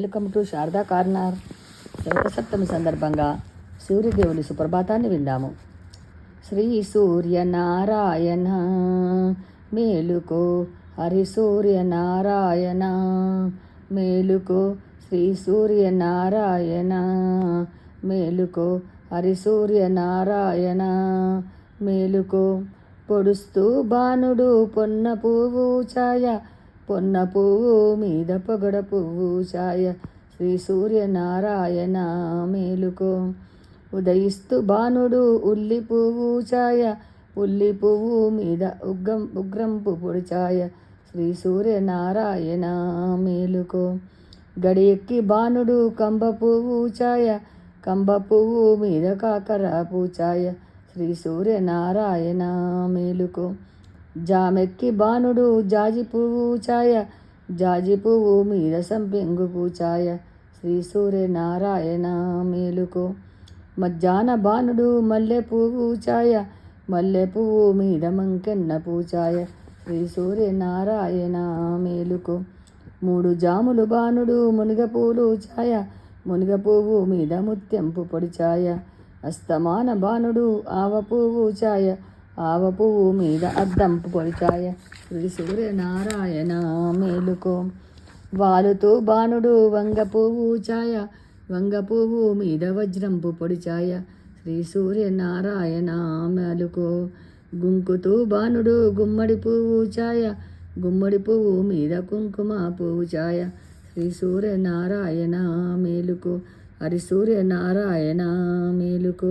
Welcome to Sharada corner. శరతసప్తమి సందర్భంగా సూర్యదేవుని సుప్రభాతాన్ని విందాము. శ్రీ సూర్యనారాయణ మేలుకో. హరి సూర్యనారాయణ మేలుకో. శ్రీ సూర్యనారాయణ మేలుకో. హరి సూర్యనారాయణ మేలుకో. పొడుస్తూ బాణుడు పొన్న పువ్వు ఛాయ పొన్న పువ్వు మీద పొగడ పువ్వు ఛాయ శ్రీ సూర్యనారాయణ మేలుకో. ఉదయిస్తు బాణుడు ఉల్లి పువ్వు ఛాయ ఉల్లి పువ్వు మీద ఉగ్గం ఉగ్రం పువ్వుడు ఛాయ శ్రీ సూర్యనారాయణ మేలుకో. గడియెక్కి బాణుడు కంబ పువ్వు ఛాయ కంబ పువ్వు మీద కాకర పూచాయ శ్రీ సూర్యనారాయణ మేలుకో. జామెక్కి బాణుడు జాజి పువ్వు ఛాయ జాజి పువ్వు మీద సంపెంగు పూచాయ శ్రీ సూర్యనారాయణ మేలుకో. మధ్యాహ్న బాణుడు మల్లె పువ్వు ఛాయ మల్లె పువ్వు మీద మంకెన్న పూచాయ. శ్రీ సూర్యనారాయణ మేలుకో. మూడు జాములు బాణుడు మునిగపూలు చాయ ఛాయ మునిగ పువ్వు మీద ముత్యంపు పొడిచాయ అస్తమాన బాణుడు ఆవ పువ్వు ఛాయ ఆవ పువ్వు మీద అద్దంపు పొడిచాయ శ్రీ సూర్యనారాయణ మేలుకో వాలుతూ బాణుడు వంగ పువ్వు ఛాయ వంగ పువ్వు మీద వజ్రంపు పొడిచాయ శ్రీ సూర్యనారాయణ మేలుకో గుంకుతూ బాణుడు గుమ్మడి పువ్వు ఛాయ గుమ్మడి పువ్వు మీద కుంకుమ పువ్వు ఛాయ శ్రీ సూర్యనారాయణ మేలుకో హరి సూర్యనారాయణ మేలుకో